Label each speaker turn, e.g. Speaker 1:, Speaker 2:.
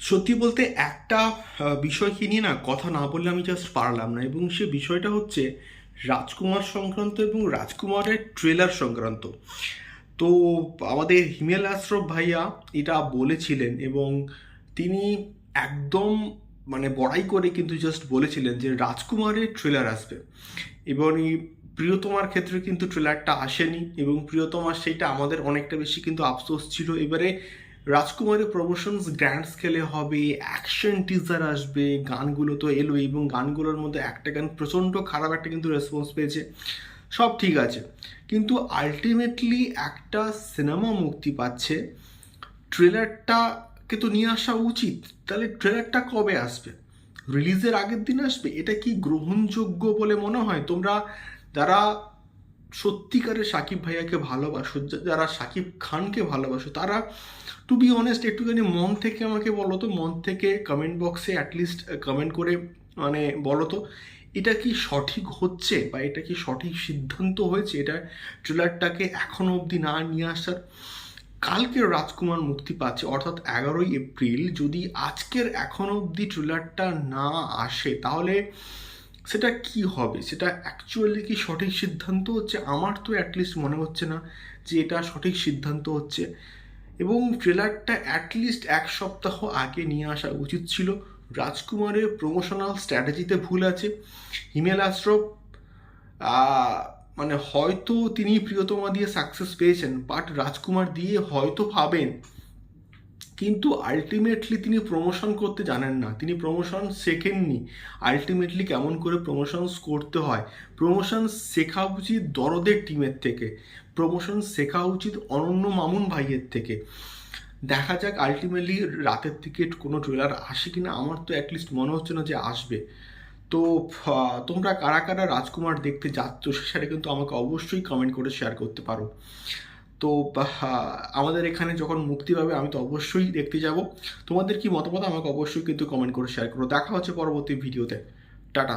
Speaker 1: সত্যি বলতে একটা বিষয়কে নিয়ে না কথা না বললে আমি জাস্ট পারলাম না। এবং সে বিষয়টা হচ্ছে রাজকুমার সংক্রান্ত এবং রাজকুমারের ট্রেলার সংক্রান্ত। তো আমাদের হিমেল আশ্রফ ভাইয়া এটা বলেছিলেন এবং তিনি একদম মানে বড়াই করে কিন্তু জাস্ট বলেছিলেন যে রাজকুমারের ট্রেলার আসবে। এবং প্রিয়তমার ক্ষেত্রে কিন্তু ট্রেলারটা আসেনি এবং প্রিয়তমার সেইটা আমাদের অনেকটা বেশি কিন্তু আফসোস ছিল। এবারে রাজকুমারের প্রমোশনস গ্র্যান্ড স্কেলে হবে অ্যাকশন টিজার আসবে, গানগুলো তো এলো এবং গানগুলোর মধ্যে একটা গান প্রচণ্ড খারাপ একটা কিন্তু রেসপন্স পেয়েছে। সব ঠিক আছে। কিন্তু আলটিমেটলি একটা সিনেমা মুক্তি পাচ্ছে। ট্রেলারটাকে তো নিয়ে আসা উচিত। তাহলে ট্রেলারটা কবে আসবে? রিলিজের আগের দিন আসবে? এটা কি গ্রহণযোগ্য বলে মনে হয়? তোমরা যারা সত্যিকারের সাকিব ভাইয়াকে ভালোবাসো যারা সাকিব খানকে ভালোবাসো, তারা টু বি অনেস্ট একটুখানি মন থেকে আমাকে বলো তো, মন থেকে কমেন্ট বক্সে অ্যাটলিস্ট কমেন্ট করে মানে বলো তো, এটা কি সঠিক হচ্ছে বা এটা কি সঠিক সিদ্ধান্ত হয়েছে? এটা ট্রেলারটাকে এখনও অবধি না নিয়ে আসার কালকে রাজকুমার মুক্তি পাচ্ছে, অর্থাৎ এগারোই এপ্রিল। যদি আজকের এখনও অবধি ট্রেলারটা না আসে, তাহলে সেটা কি হবে? সেটা অ্যাকচুয়ালি কি সঠিক সিদ্ধান্ত হচ্ছে? আমার তো অ্যাটলিস্ট মনে হচ্ছে না যে এটা সঠিক সিদ্ধান্ত হচ্ছে। এবং ট্রেলারটা অ্যাটলিস্ট এক সপ্তাহ আগে নিয়ে আসা উচিত ছিল। রাজকুমারের প্রমোশনাল স্ট্র্যাটেজিতে ভুল আছে। হিমেল আশ্রফ মানে হয়তো তিনি প্রিয়তমা দিয়ে সাকসেস পেয়েছেন বাট রাজকুমার দিয়ে হয়তো পাবেন। কিন্তু আলটিমেটলি তিনি প্রমোশন করতে জানেন না। তিনি প্রমোশন শেখেননি। আলটিমেটলি কেমন করে প্রমোশনস করতে হয়? প্রমোশন শেখা উচিত দরদের টিমের থেকে। প্রমোশন শেখা উচিত অনন্য মামুন ভাইয়ের থেকে। দেখা যাক আলটিমেটলি রাতের থেকে কোনো ট্রেলার আসে কিনা। আমার তো অ্যাটলিস্ট মনে হচ্ছে না যে আসবে। তো তোমরা কারা কারা রাজকুমার দেখতে যাচ্ছ সেটা কিন্তু আমাকে অবশ্যই কমেন্ট করে শেয়ার করতে পারো। তো আমাদের এখানে যখন মুক্তি পাবে, আমি তো অবশ্যই দেখতে যাব। তোমাদের কি মতামত? আমাকে অবশ্যই কিন্তু কমেন্ট করে শেয়ার করো। দেখা হচ্ছে পরবর্তী ভিডিওতে টাটা।